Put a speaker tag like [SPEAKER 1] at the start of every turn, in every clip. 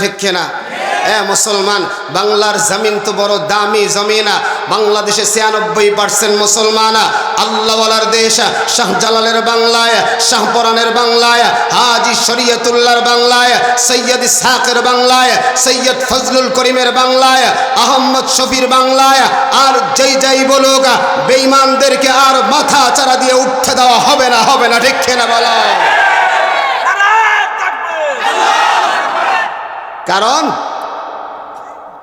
[SPEAKER 1] ঠিক কিনা? এ মুসলমান, বাংলার জমিন তো বড় দামি জমিনা, বাংলাদেশে ছিয়ানব্বই পার্সেন্ট মুসলমান, আল্লাহওয়ালার দেশ, শাহজালালের বাংলায়, শাহপরানের বাংলায়, হাজি শরীয়তুল্লাহর বাংলায়, সৈয়দ ইসহাকের বাংলায়, সৈয়দ ফজলুল করিমের বাংলায়, আহম্মদ শফির বাংলায়, আর যেই যাই বলুক, বেঈমানদেরকে আর মাথা চারা দিয়ে উঠতে দেওয়া হবে না হবে না, ঠিক কিনা বলো? কারণ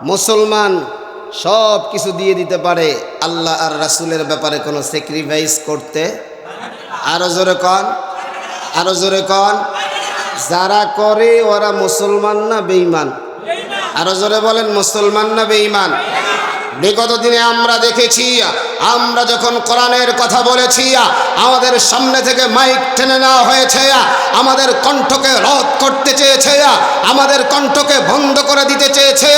[SPEAKER 1] মুসলমান সব কিছু দিয়ে দিতে পারে আল্লাহ আর রাসুলের ব্যাপারে কোনো স্যাক্রিফাইস করতে। আরও জোরে কন, আরও জোরে কন। যারা করে ওরা মুসলমান না বেঈমান? আরও জোরে বলেন, মুসলমান না বেঈমান? বিগত দিনে আমরা দেখেছি আমরা যখন কোরআনের কথা বলেছি আমাদের সামনে থেকে মাইক টেনে নেওয়া হয়েছে আমাদের কণ্ঠকে রদ করতে চেয়েছে আমাদের কণ্ঠকে বন্ধ করে দিতে চেয়েছে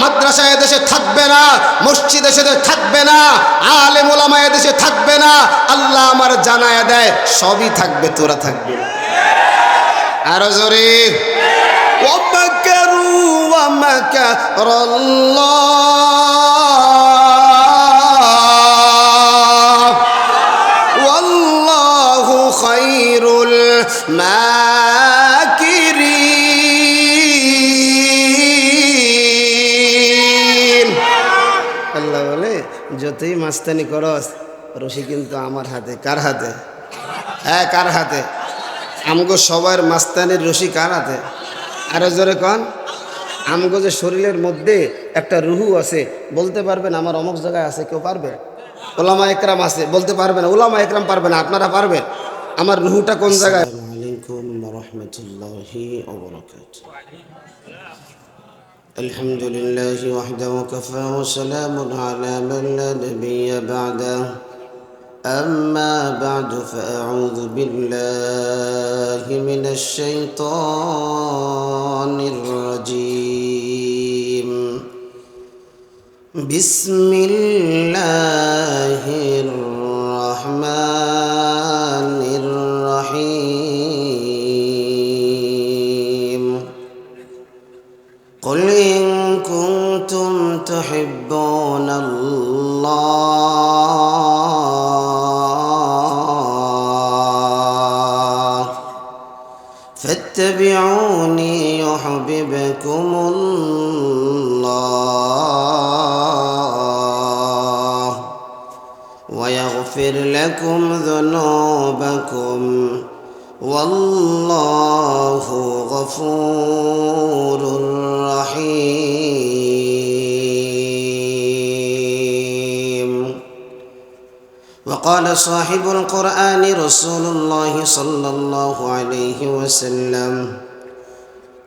[SPEAKER 1] মাদ্রাসা এদেশে থাকবে না মসজিদ এসে থাকবে না আলে মোলামা এদেশে থাকবে না আল্লাহ আমার জানায় দেয় সবই থাকবে তোরা থাকবে না। আরো জোরে ومكروا ومكر الله মাকিরি আল্লাহ বলে, যতই মাস্তানি করস, রশি কিন্তু আমার হাতে। কার হাতে? হ্যাঁ কার হাতে? আমগো সবার মাস্তানির রশি কার হাতে? আরও জোরে কন। আমগো যে শরীরের মধ্যে একটা রুহু আছে, বলতে পারবেন আমার অমক জায়গায় আছে, কেউ পারবে? ওলামা একরাম আছে, বলতে পারবেন ওলামা একরাম পারবেন আপনারা পারবেন? আমার রুহুটা কোন জায়গায় আলাইকুম রহমতুল্লাহি الحمد لله وحده وكفى وسلام على من لا نبي بعده أما بعد فأعوذ بالله من الشيطان الرجيم بسم الله الرحمن تحبون الله. فاتبعوني يحببكم الله. ويغفر لكم ذنوبكم. والله غفور وقال صاحب القرآن رسول الله صلى الله عليه وسلم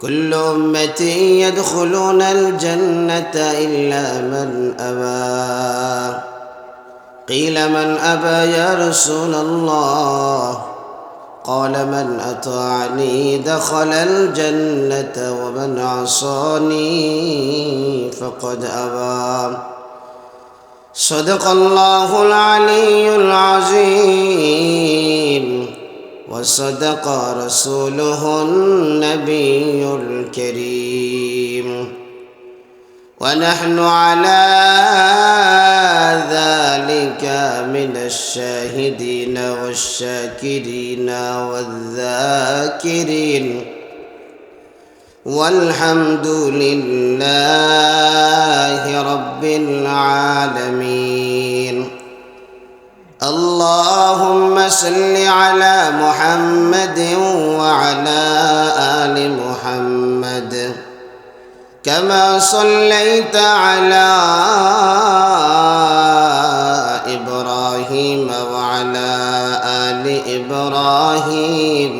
[SPEAKER 1] كل أمتي يدخلون الجنة إلا من أبى. قيل من أبى يا رسول الله؟ قال من أطاعني دخل الجنة ومن عصاني فقد أبى. صدق الله العلي العظيم. وصدق رسوله النبي الكريم. ونحن على ذلك من الشاهدين والشاكرين والذاكرين. والحمد لله رب العالمين. اللهم صل على محمد وعلى آل محمد. كما صليت على إبراهيم وعلى آل إبراهيم.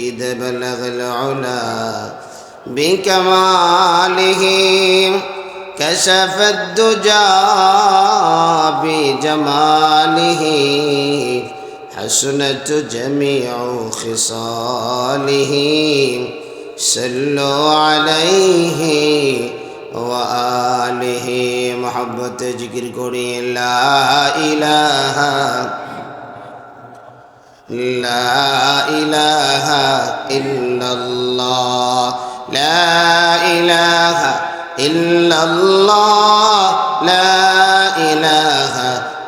[SPEAKER 1] بلغ العلا بكماله. كشف الدجى بجماله. حسنت جميع خصاله. صلوا عليه وآله. محبت ذكر করি لا إله لا إله إلا الله لا إله إلا الله لا إله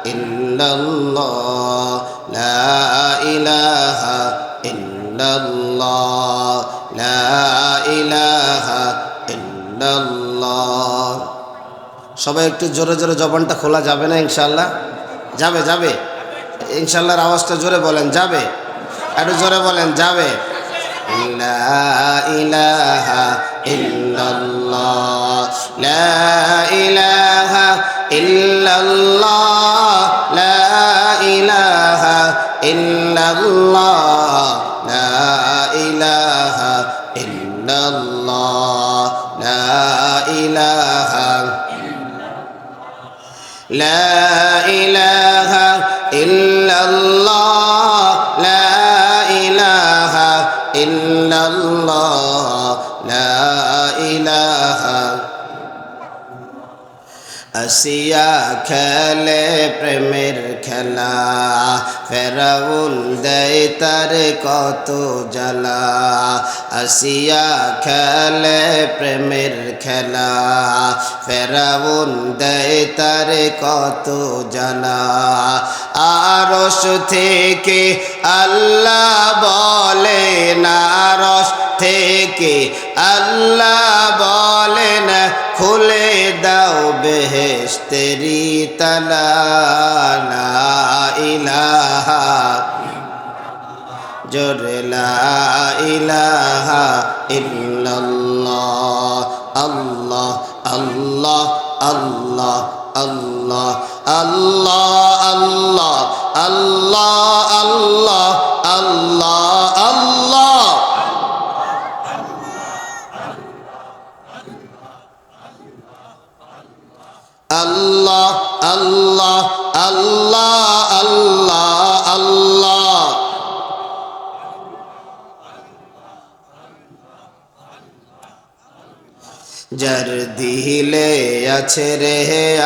[SPEAKER 1] إلا الله لا إله إلا الله لا إله إلا الله সবাই একটু জোরে জোরে জবানটা খোলা যাবে না ইনশাল্লাহ যাবে যাবে ইনশাল্লাহর আওয়াজটা জোরে বলেন, যাবে? একটু জোরে বলেন, যাবে? ইলাহা ইল্লাল্লাহ, লা ইলাহা ইল্লাল্লাহ, লা ইলাহা ইল্লাল্লাহ, লা ইলাহা ইল্লাল্লাহ, লা ইলাহা লা ইলাহা আসিয়া খেলে প্রেমের খেলা। ফেরাউন দেয় তার কত জ্বালা। আসিয়া খেলে প্রেমের খেলা। ফেরাউন দেয় তার কত জ্বালা। আরস থেকে আল্লাহ বলে নারস থেকে আল্লাহ বলেন খুলে দাও বেহেস্তেরি তালা ইলাহা জোরে লা ইলাহা ইল্লাল্লাহ আল্লাহ আল্লাহ আল্লাহ আল্লাহ আল্লাহ আল্লাহ আল্লাহ আল্লাহ আল্লাহ আল্লাহ আল্লাহ আল্লাহ। যার দিলে আছে রে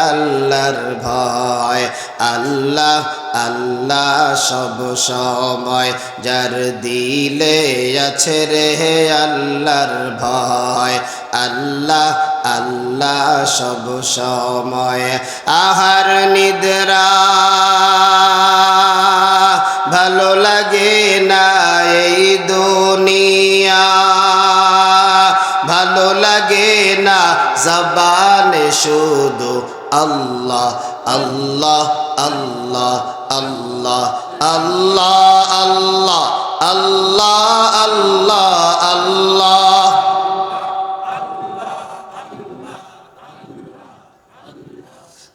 [SPEAKER 1] আল্লাহর ভয়, আল্লাহ আল্লাহ সব সময়। যার দিলে আছে রে আল্লাহর ভয়, আল্লাহ আল্লাহ সব সময় আহার নিদ্রা। ভালো লাগে না এই দুনিয়া। ভালো লাগে না জবানে শুধু আল্লাহ আল্লাহ আল্লাহ আল্লাহ আল্লাহ আল্লাহ আল্লাহ আল্লাহ আল্লাহ।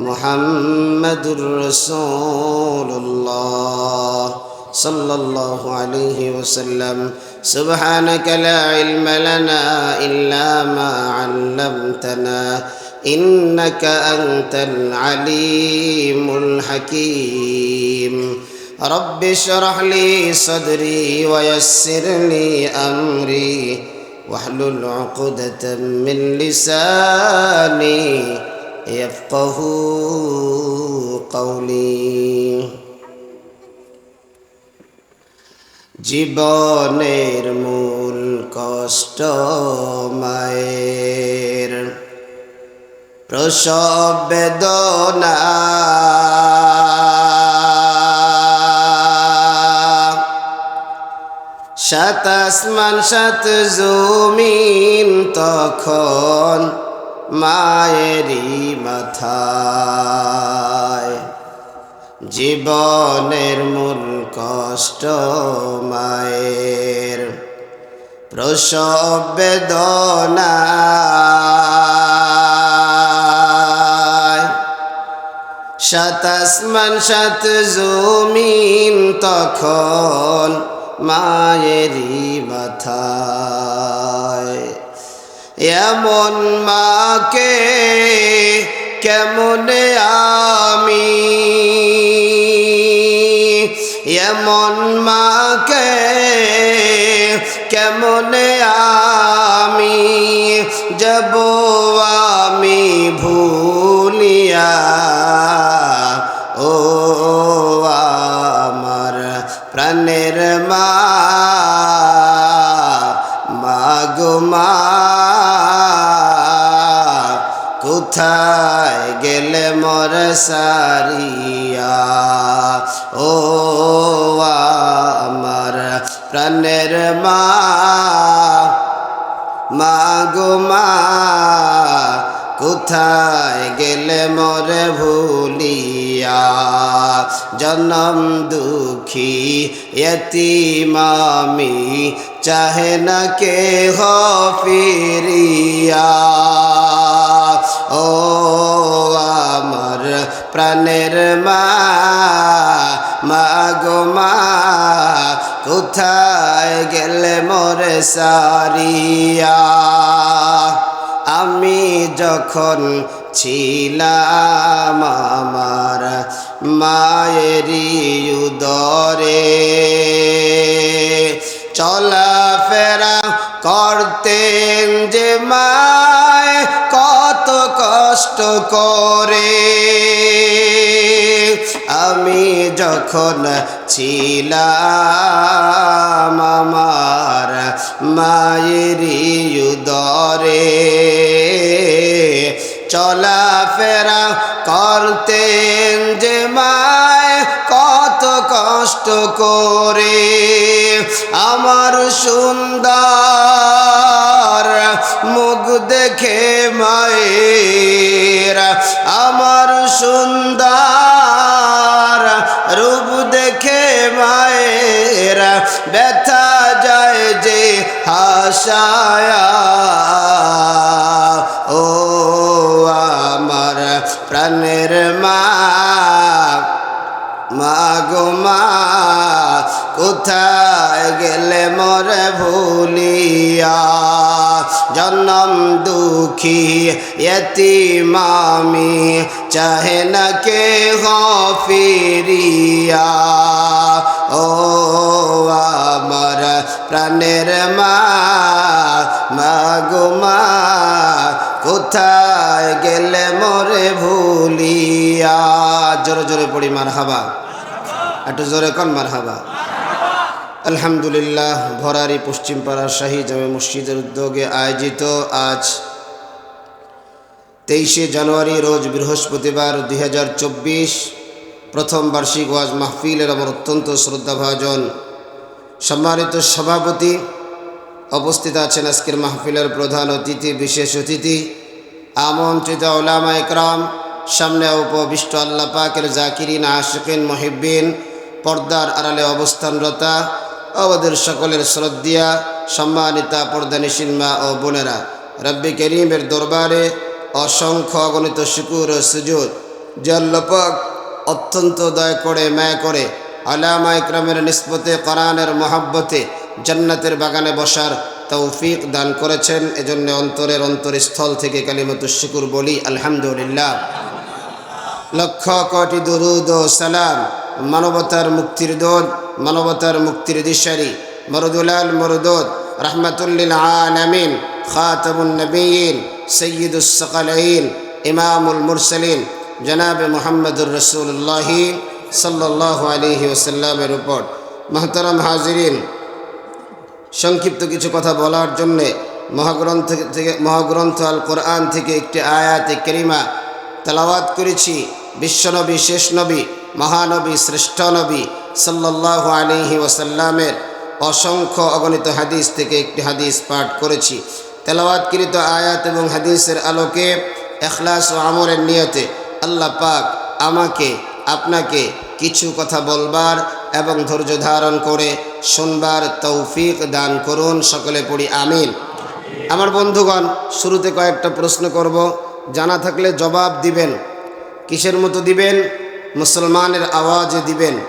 [SPEAKER 1] محمد رسول الله صلى الله عليه وسلم. سبحانك لا علم لنا إلا ما علمتنا إنك أنت العليم الحكيم. رب اشرح لي صدري ويسر لي أمري. واحلل عقدة من لساني يفقه قولي জীবনের মূল কষ্ট মায়ের প্রসব বেদনা সাত আসমান সাত জমিন তখন মায়েরই মাথায়। জীবনের মূল কষ্ট মায়ের। প্রসব বেদনায় সাত আসমান জমিন তখন মায়েরই মাথায় এমন মাকে কেমনে আমি? এমন মাকে কেমনে আমি? যাব আমি ভুলিয়া, ও আমার প্রাণের মা মাগো মা। কোথায় গেলে মর সারিয়া? ও আমার প্রাণের মা মাগো মা, কোথায় গেলে মরে ভুলিয়া? জনম দুঃখী মামি চাহে না কে ফিরিয়া? ও আমার প্রাণের মা মাগো মা, কোথায় গেলে মোরে সারিয়া? আমি যখন ছিলাম আমার মায়েরই উদরে, চলাফেরা করতেন যে কত কষ্ট করে। আমি যখন ছিলাম আমার মায়েরই উদরে, চলাফেরা করতেন যে মায় কত কষ্ট করে। আমার সুন্দর মুখ দেখে মায়ের সুন্দর রূপ দেখে মায়ের ব্যথা যায় যে হাসায়া। ও আমার প্রাণের মা গো মা। কোথায় গেলে মরে ভুলিয়া? জন্ম দুঃখী এতি মামি চাহে না কে ফিরিয়া? ও আমার প্রাণের মা মাগো মা, কোথায় গেলে মরে ভুলিয়া? জোরে জোরে পড়ি মার হাবা একটু জোরে কন মার হাবা আলহামদুলিল্লাহ, ভরারি পশ্চিমপাড়া শাহী জামে মসজিদের উদ্যোগে আয়োজিত আজ তেইশে জানুয়ারি রোজ বৃহস্পতিবার দুই হাজার চব্বিশ প্রথম বার্ষিক ওয়াজ মাহফিলের আমার অত্যন্ত শ্রদ্ধাভাজন সম্মানিত সভাপতি অবস্থিত আছেন আজকের মাহফিলের প্রধান অতিথি, বিশেষ অতিথি, আমন্ত্রিত ওলামা একরাম, সামনে উপবিষ্ট আল্লাহ পাকের জাকিরিন, আশিকিন মহিবিন পর্দার আড়ালে অবস্থানরতা আমাদের সকলের শ্রদ্ধিয়া, সম্মানিতা পর্দানিসীন মা ও বোনেরা। রব্বি করিমের দরবারে অসংখ্য অগণিত শুকুর ও সুজুদ, যে আল্লাহ পাক অত্যন্ত দয় করে, মায়া করে আলামা ইকরামের নিসবতে কোরআনের মহাব্বতে জান্নাতের বাগানে বসার তৌফিক দান করেছেন। এজন্য অন্তরের অন্তরস্থল থেকে কালিমত শুকুর বলি, আলহামদুলিল্লাহ। লক্ষ কোটি দুরুদ ও সালাম মানবতার মুক্তির দোদ মানবতার মুক্তির দিশারি, মরদুলাল মরদুদ রহমতুল্লিল আলামিন, খাতামুন নবীন, সৈয়দুস সকালাইন, ইমামুল মুরসলিন, জনাবে মোহাম্মদুর রসুল্লাহি সাল্লাহ আলহি ওসাল্লামের উপর। মহতরম হাজিরিন, সংক্ষিপ্ত কিছু কথা বলার জন্যে মহাগ্রন্থ থেকে মহাগ্রন্থ আল কোরআন থেকে একটি আয়াতে কেরিমা তেলাওয়াত করেছি। বিশ্বনবী শেষ নবী মহানবী, শ্রেষ্ঠ নবী সাল্লাহ আলিহি ওসাল্লামের অসংখ্য অগণিত হাদিস থেকে একটি হাদিস পাঠ করেছি। তেলাওয়াতকৃত আয়াত এবং হাদিসের আলোকে এখলাস ও আমরের নিয়তে আল্লাহ পাক আমাকে, আপনাকে কিছু কথা বলবার এবং ধৈর্য ধারণ করে শুনবার তৌফিক দান করুন। সকলে পড়ি আমিন। আমার বন্ধুগণ, শুরুতে কয়েকটা প্রশ্ন করব। জানা থাকলে জবাব দিবেন। কিসের মতো দিবেন? মুসলমানের আওয়াজ দিবেন,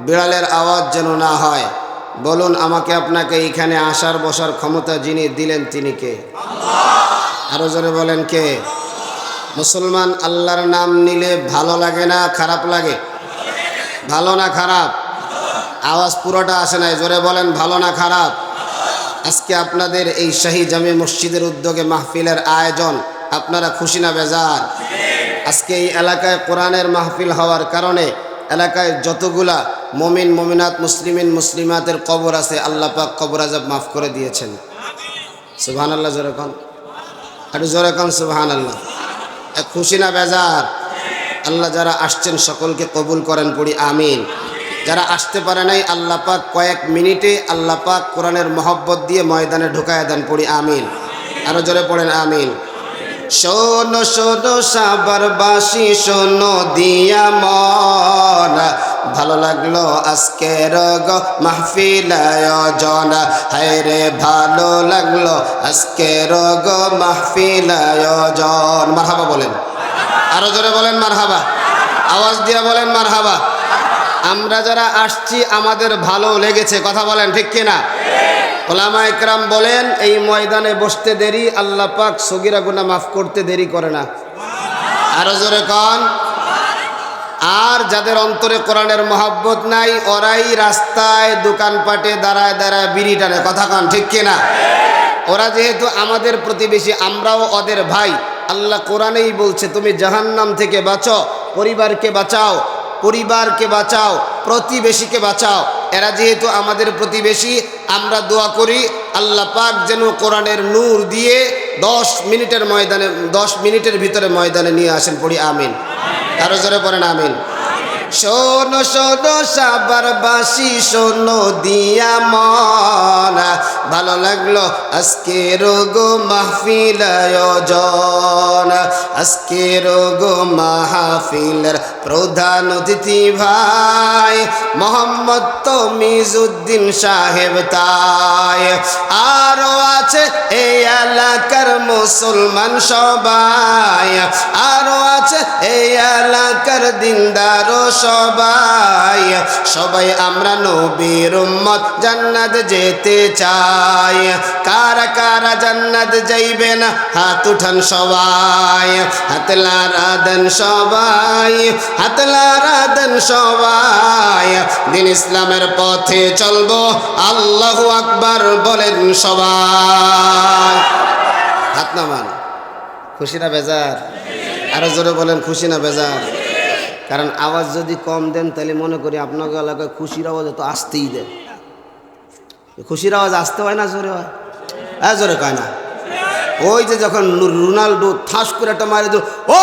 [SPEAKER 1] বিড়ালের আওয়াজ যেন না হয়। বলুন, আমাকে আপনাকে এখানে আসার, বসার ক্ষমতা যিনি দিলেন তিনি কে? আরও জোরে বলেন কে? মুসলমান আল্লাহর নাম নিলে ভালো লাগে না খারাপ লাগে? ভালো না খারাপ? আওয়াজ পুরোটা আসে নাই, জোরে বলেন, ভালো না খারাপ? আজকে আপনাদের এই শাহী জামি মসজিদের উদ্যোগে মাহফিলের আয়োজন, আপনারা খুশি না বেজার? আজকে এই এলাকায় কোরআনের মাহফিল হওয়ার কারণে এলাকায় যতগুলা মমিন, মমিনাত, মুসলিমিন, মুসলিমাতের কবর আছে, আল্লাহ পাক কবর আজাব মাফ করে দিয়েছেন। সুবহান আল্লাহ জোরে কন। একটু জোরে কন সুবহান আল্লাহ এক খুশি না বেজার? আল্লাহ যারা আসছেন সকলকে কবুল করেন, পড়ি, আমিন। যারা আসতে পারে নাই, আল্লাহ পাক কয়েক মিনিটে আল্লাহ পাক কোরআনের মহব্বত দিয়ে ময়দানে ঢুকায় দেন, পড়ি, আমিন। আরও জোরে পড়েন, আমিন। শোনো শোনো, সাবার বাসি, শোনো, দিয়া মন। ভালো লাগল আজকের গ মাহফিল আয়োজন। হায় রে ভালো লাগল আজকের গ মাহফিল আয়োজন। মারহাবা বলেন। আরও জোরে বলেন মারহাবা। আওয়াজ দিয়া বলেন মারহাবা। আমরা যারা আসছি, আমাদের ভালো লেগেছে। কথা বলেন, ঠিক কিনা? ওলামা একরাম বলেন, এই ময়দানে বসতে দেরি, আল্লাহ পাক সগিরা গুনা মাফ করতে দেরি করে না। আরও জোরে কন। আর যাদের অন্তরে কোরআনের মহাব্বত নাই, ওরাই রাস্তায় দোকানপাটে দাঁড়ায় দাঁড়ায় বিড়ি টানে। কথা কন, ঠিক কিনা? ওরা যেহেতু আমাদের প্রতিবেশী, আমরাও ওদের ভাই। আল্লাহ কোরআনেই বলছে, তুমি জাহান্নাম থেকে বাঁচো, পরিবারকে বাঁচাও পরিবারকে বাঁচাও। প্রতিবেশীকে বাঁচাও। এরা যেহেতু আমাদের প্রতিবেশী, আমরা দোয়া করি, আল্লাহ পাক যেন কোরআনের নূর দিয়ে দশ মিনিটের ময়দানে, দশ মিনিটের ভিতরে ময়দানে নিয়ে আসেন। পড়ি আমিন। আরও জোরে পড়েন, আমিন। শোনো শোনো, সাবার বাসি, শোনো, দিয়া মন। ভালো লাগল আজকে রোগ মাহফিল আয়োজন। আজকে রোগ মাহফিলের প্রধান অতিথি ভাই, মোহাম্মদ তমিজুদ্দিন সাহেব তাই। আরও আছে এই এলাকার মুসলমান সবাই, আরও আছে এই এলাকার দিনদার সবাই। সবাই আমরা নবীর উম্মত, জান্নাত যেতে চাই। কারা কারা জান্নাত যাইবেন হাত উঠান সবাই, হাত লারা সবাই। হাত লারা দেন সবাই। দিন ইসলামের পথে চলবো। আল্লাহ আকবার বলেন সবাই। হাত নামান। খুশি না বেজার? আরও জোরে বলেন, খুশি না বেজার? কারণ আওয়াজ যদি কম দেন, তাহলে মনে করি আপনাকে এলাকায় খুশির আওয়াজ তো আসতেই দেন খুশির আওয়াজ আসতে হয় না, জোরে হয়? হ্যাঁ জোরে কয় না? ওই যে যখন রোনাল্ডো থাস করে একটা মারে ও,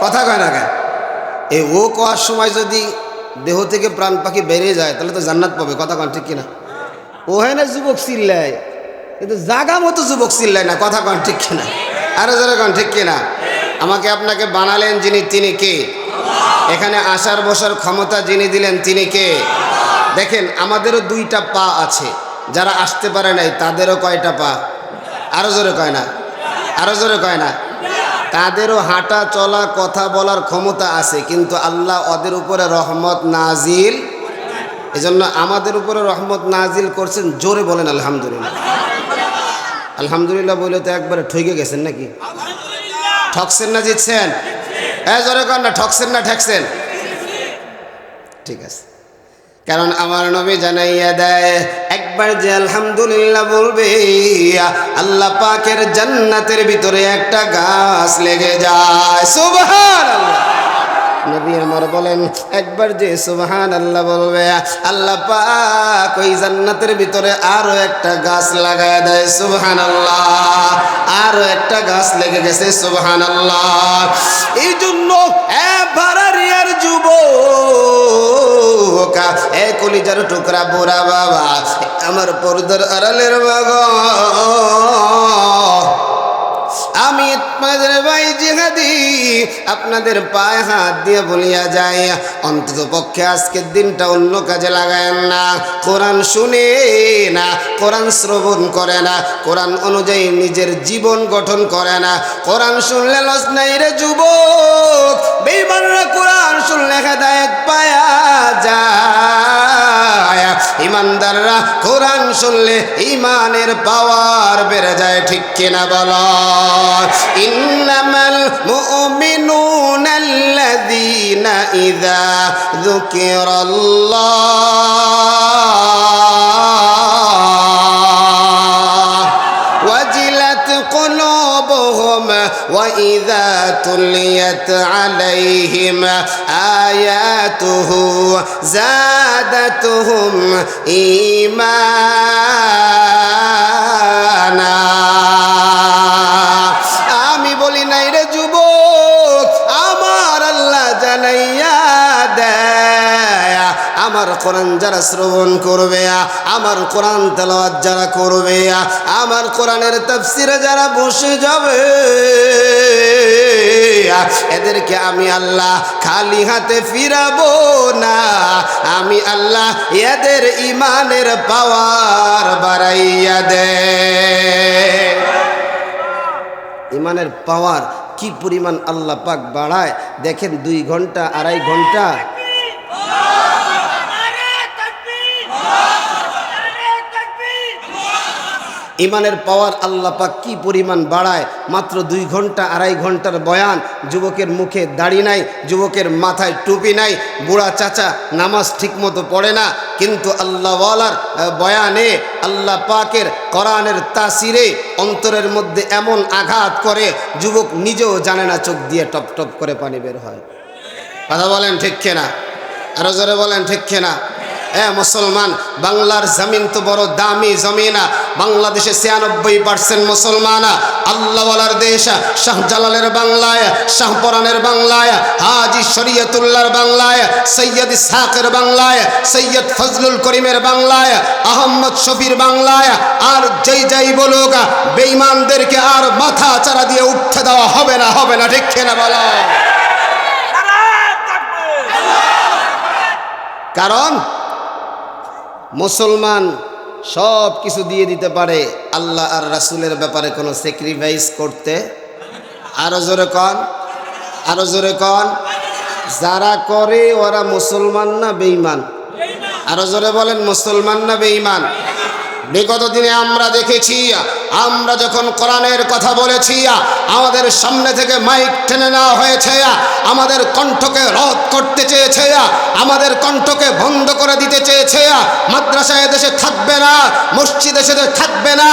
[SPEAKER 1] কথা কয় না কেন? এই ও কোয়ার সময় যদি দেহ থেকে প্রাণ পাখি বেরিয়ে যায়, তাহলে তো জান্নাত পাবে। কথা কন ঠিক কিনা? ও হয় না যুবক চিল্লায়। কিন্তু জাগা মতো যুবক চিল্লায় না, কথা কন ঠিক কিনা? আরও জোরে কন ঠিক কিনা? আমাকে আপনাকে বানালেন যিনি, তিনি কে? এখানে আসার বসার ক্ষমতা যিনি দিলেন, তিনি কে? দেখেন, আমাদেরও দুইটা পা আছে। যারা আসতে পারে নাই, তাদেরও কয়টা পা? আরও জোরে কয় না? আরও জোরে কয় না? তাদেরও হাঁটা চলা, কথা বলার ক্ষমতা আছে, কিন্তু আল্লাহ ওদের উপরে রহমত নাজিল এজন্য আমাদের উপরে রহমত নাজিল করছেন, জোরে বলেন আলহামদুলিল্লাহ। আলহামদুলিল্লাহ বলে তো একবারে ঠকে গেছেন নাকি? ঠকছেন না জিতছেন? হ্যাঁ জোরে কর না, ঠকছেন না, ঠেকছেন? ঠিক আছে। কারণ আমার নবী জানাইয়া দেয়, একবার যে আলহামদুলিল্লাহ বলবে, আল্লাহ পাকের জান্নাতের ভিতরে একটা গাছ লেগে যায়। সুবহান নবী আমার বলেন, একবার যে সুবহান আল্লাহ বলবে, আল্লাহ পাক ওই জান্নাতের ভিতরে আরও একটা গাছ লাগায় দেয় সুবহান আল্লাহ আরও একটা গাছ লেগে গেছে সুবহান আল্লাহ এই জন্য এ বারারিয়ার যুবক এ কলিজার টুকরা বুড়া বাবা, আমার পর্দার আড়ালের বাবা। আমি আপনাদের ভাই জিহাদি, আপনাদের পায়ে হাত দিয়ে বলিয়া যাই, অন্তত পক্ষে আজকের দিনটা অন্য কাজে লাগায়েন না। কোরআন শুনে না, কোরআন শ্রবণ করে না, কোরআন অনুযায়ী নিজের জীবন গঠন করে না। কোরআন শুনলে লস নাই রে যুবক, বেইমানরা কোরআন শুনলে হেদায়েত পায়া যায়। ইমানদাররা কোরআন শুনলে ইমানের পাওয়ার বেড়ে যায় ঠিক কিনা বল? ইন্নামাল মুমিনুনাল্লাযীনা ইযা যুকিরাল্লাহ। تليت عليهم آياته زادتهم إيمانا আমি বলি নাই রে যুবক আমার আল্লাহ জানাইয়া দেয় আমার কোরআন যারা শ্রবণ করবে আমার কোরআন তেলাওয়াত যারা করবে আমার কোরআনের তাফসিরে যারা বসে যাবে এদেরকে আমি আল্লাহ খালি হাতে না। আমি আল্লাহ এদের ইমানের পাওয়ার বাড়াইয়া দে। ইমানের পাওয়ার কি পরিমাণ আল্লাহ পাক বাড়ায়? দেখেন দুই ঘণ্টা, আড়াই ঘণ্টা
[SPEAKER 2] নারে তাকবীর নারে তাকবীর
[SPEAKER 1] ইমানের পাওয়ার আল্লাহ পাক কি পরিমাণ বাড়ায়? মাত্র দুই ঘণ্টা, আড়াই ঘণ্টার বয়ান। যুবকের মুখে দাড়ি নাই, যুবকের মাথায় টুপি নাই। বুড়া চাচা নামাজ ঠিকমতো পড়ে না, কিন্তু আল্লাহওয়ালার বয়ানে আল্লাহ পাকের কোরআনের তাসিরে অন্তরের মধ্যে এমন আঘাত করে, যুবক নিজেও জানে না, চোখ দিয়ে টপ টপ করে পানি বের হয়। কথা বলেন ঠিক না আরও জোরে বলেন ঠিক না হ্যাঁ মুসলমান বাংলার জমিন তো বড় দামি জমিনা বাংলাদেশে ছিয়ানব্বই পার্সেন্ট মুসলমান আল্লাহওয়ালার দেশ শাহজালালের বাংলায় শাহপরানের বাংলায় হাজি শরিয়তুল্লাহর বাংলায় সৈয়দ ইসহাকের বাংলায় সৈয়দ ফজলুল করিমের বাংলায় আহম্মদ শফির বাংলায় আর যেই যাই বলুক বেঈমানদেরকে আর মাথা চারা দিয়ে উঠতে দেওয়া হবে না হবে না ঠিক না বলো? কারণ মুসলমান সব কিছু দিয়ে দিতে পারে। আল্লাহ আর রাসুলের ব্যাপারে কোনো স্যাক্রিফাইস করতে? আরও জোরে কন, আরও জোরে কন। যারা করে ওরা মুসলমান না বেঈমান? আরও জোরে বলেন, মুসলমান না বেঈমান? বিগত দিনে আমরা দেখেছি আমরা যখন কোরআনের কথা বলেছি আমাদের সামনে থেকে মাইক টেনে নেওয়া হয়েছে আমাদের কণ্ঠকে রদ করতে চেয়েছে আমাদের কণ্ঠকে বন্ধ করে দিতে চেয়েছে মাদ্রাসা এদেশে থাকবে না মসজিদ এসে থাকবে না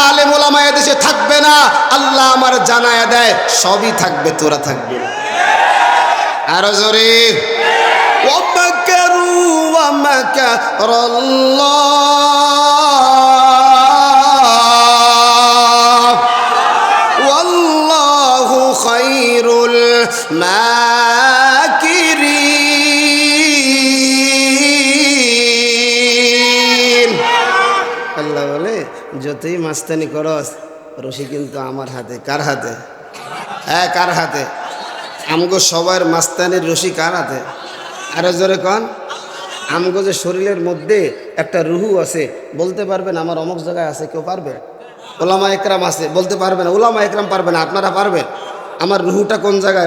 [SPEAKER 1] আলেম ওলামা এদেশে থাকবে না আল্লাহ আমার জানায় দেয় সবই থাকবে তোরা থাকবে না। আরো জোরে ومكروا ومكر الله মাস্তানি করস, রশি কিন্তু আমার হাতে। কার হাতে? হ্যাঁ কার হাতে? আমগো সবার মাস্তানির রশি কার হাতে? আরও জোরে কন। আমগো যে শরীরের মধ্যে একটা রুহু আছে, বলতে পারবেন আমার অমুক জায়গায় আছে, কেউ পারবে? ওলামা একরাম আছে, বলতে পারবেন ওলামা একরাম পারবেন আপনারা পারবেন? আমার রুহুটা কোন জায়গায়?